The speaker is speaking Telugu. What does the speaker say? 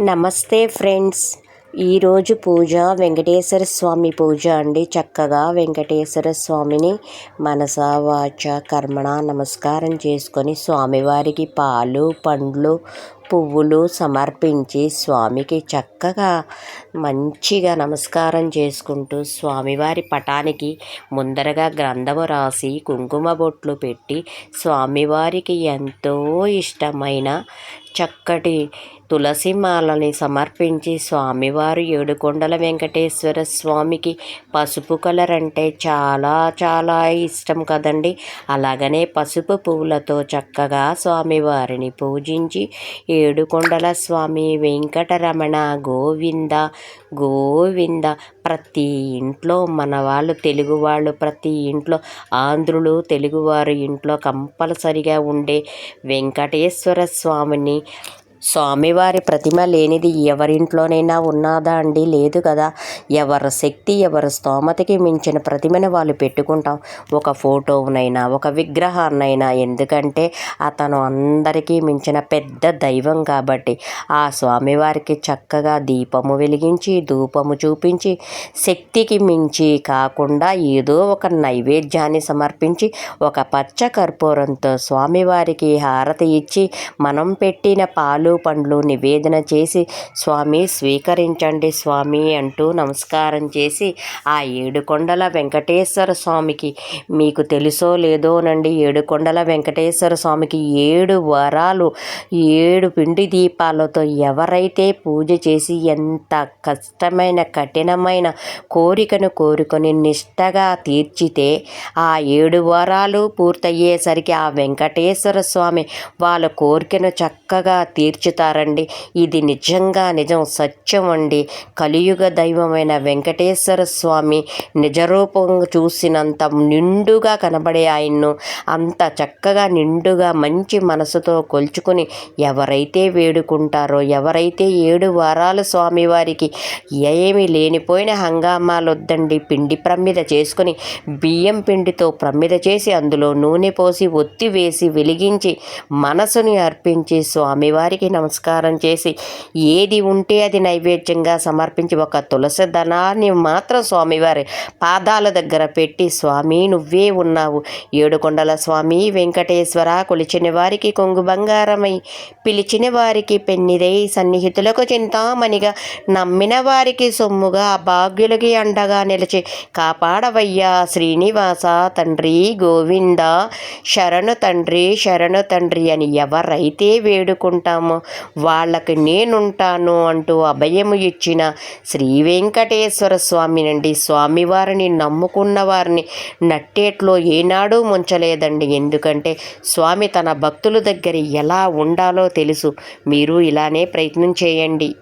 నమస్తే ఫ్రెండ్స్. ఈరోజు పూజ వెంకటేశ్వర స్వామి పూజ అండి. చక్కగా వెంకటేశ్వర స్వామిని మనస వాచ కర్మణ నమస్కారం చేసుకొని స్వామివారికి పాలు పండ్లు పువ్వులు సమర్పించి స్వామికి చక్కగా మంచిగా నమస్కారం చేసుకుంటూ స్వామివారి పటానికి ముందరగా గ్రంథము రాసి కుంకుమ బొట్లు పెట్టి స్వామివారికి ఎంతో ఇష్టమైన చక్కటి తులసి మాలని సమర్పించి స్వామివారు ఏడుకొండల వెంకటేశ్వర స్వామికి పసుపు కలర్ అంటే చాలా చాలా ఇష్టం కదండి. అలాగనే పసుపు పువ్వులతో చక్కగా స్వామివారిని పూజించి ఏడుకొండల స్వామి వెంకటరమణ గోవింద గోవింద ప్రతి ఇంట్లో మన వాళ్ళు తెలుగు వాళ్ళు ప్రతి ఇంట్లో ఆంధ్రులు తెలుగువారు ఇంట్లో కంపల్సరిగా ఉండే వెంకటేశ్వర స్వామిని స్వామివారి ప్రతిమ లేనిది ఎవరింట్లోనైనా ఉన్నదా అండి? లేదు కదా. ఎవరి శక్తి ఎవరి స్తోమతకి మించిన ప్రతిమను వాళ్ళు పెట్టుకుంటాం. ఒక ఫోటోనైనా ఒక విగ్రహాన్నైనా. ఎందుకంటే అతను అందరికీ మించిన పెద్ద దైవం కాబట్టి ఆ స్వామివారికి చక్కగా దీపము వెలిగించి ధూపము చూపించి శక్తికి మించి కాకుండా ఏదో ఒక నైవేద్యాన్ని సమర్పించి ఒక పచ్చ కర్పూరంతో స్వామివారికి హారతి ఇచ్చి మనం పెట్టిన పాలు పండ్లు నివేదన చేసి స్వామి స్వీకరించండి స్వామి అంటూ నమస్కారం చేసి ఆ ఏడుకొండల వెంకటేశ్వర స్వామికి మీకు తెలుసో లేదోనండి ఏడుకొండల వెంకటేశ్వర స్వామికి ఏడు వరాలు ఏడు పిండి దీపాలతో ఎవరైతే పూజ చేసి ఎంత కష్టమైన కఠినమైన కోరికను కోరుకొని నిష్టగా తీర్చితే ఆ ఏడు వారాలు పూర్తయ్యేసరికి ఆ వెంకటేశ్వర స్వామి వాళ్ళ కోరికను చక్కగా తీర్చి తీర్చుతారండి. ఇది నిజంగా నిజం సత్యం అండి. కలియుగ దైవమైన వెంకటేశ్వర స్వామి నిజరూపం చూసినంత నిండుగా కనబడే ఆయన్ను అంత చక్కగా నిండుగా మంచి మనసుతో కొల్చుకుని ఎవరైతే వేడుకుంటారో ఎవరైతే ఏడు వారాలు స్వామివారికి ఏమి లేనిపోయిన హంగామాలు వద్దండి పిండి ప్రమిద చేసుకుని బియ్యం పిండితో ప్రమిద చేసి అందులో నూనె పోసి ఒత్తి వేసి వెలిగించి మనసుని అర్పించి స్వామివారికి నమస్కారం చేసి ఏది ఉంటే అది నైవేద్యంగా సమర్పించి ఒక తులసి దళాన్ని మాత్రం స్వామివారి పాదాల దగ్గర పెట్టి స్వామి నువ్వే ఉన్నావు. ఏడుకొండల స్వామి వెంకటేశ్వర కొలిచిన వారికి కొంగు బంగారమై పిలిచిన వారికి పెన్నిదై సన్నిహితులకు చింతామణిగా నమ్మిన వారికి సొమ్ముగా భాగ్యులకి అండగా నిలిచి కాపాడవయ్యా శ్రీనివాస తండ్రి గోవింద శరణు తండ్రి శరణు తండ్రి అని ఎవరైతే వేడుకుంటామో వాళ్ళకి నేనుంటాను అంటూ అభయము ఇచ్చిన శ్రీ వెంకటేశ్వర స్వామి నుండి స్వామివారిని నమ్ముకున్న వారిని నట్టేట్లో ఏనాడూ ముంచలేదండి. ఎందుకంటే స్వామి తన భక్తుల దగ్గర ఎలా ఉండాలో తెలుసు. మీరు ఇలానే ప్రయత్నం చేయండి.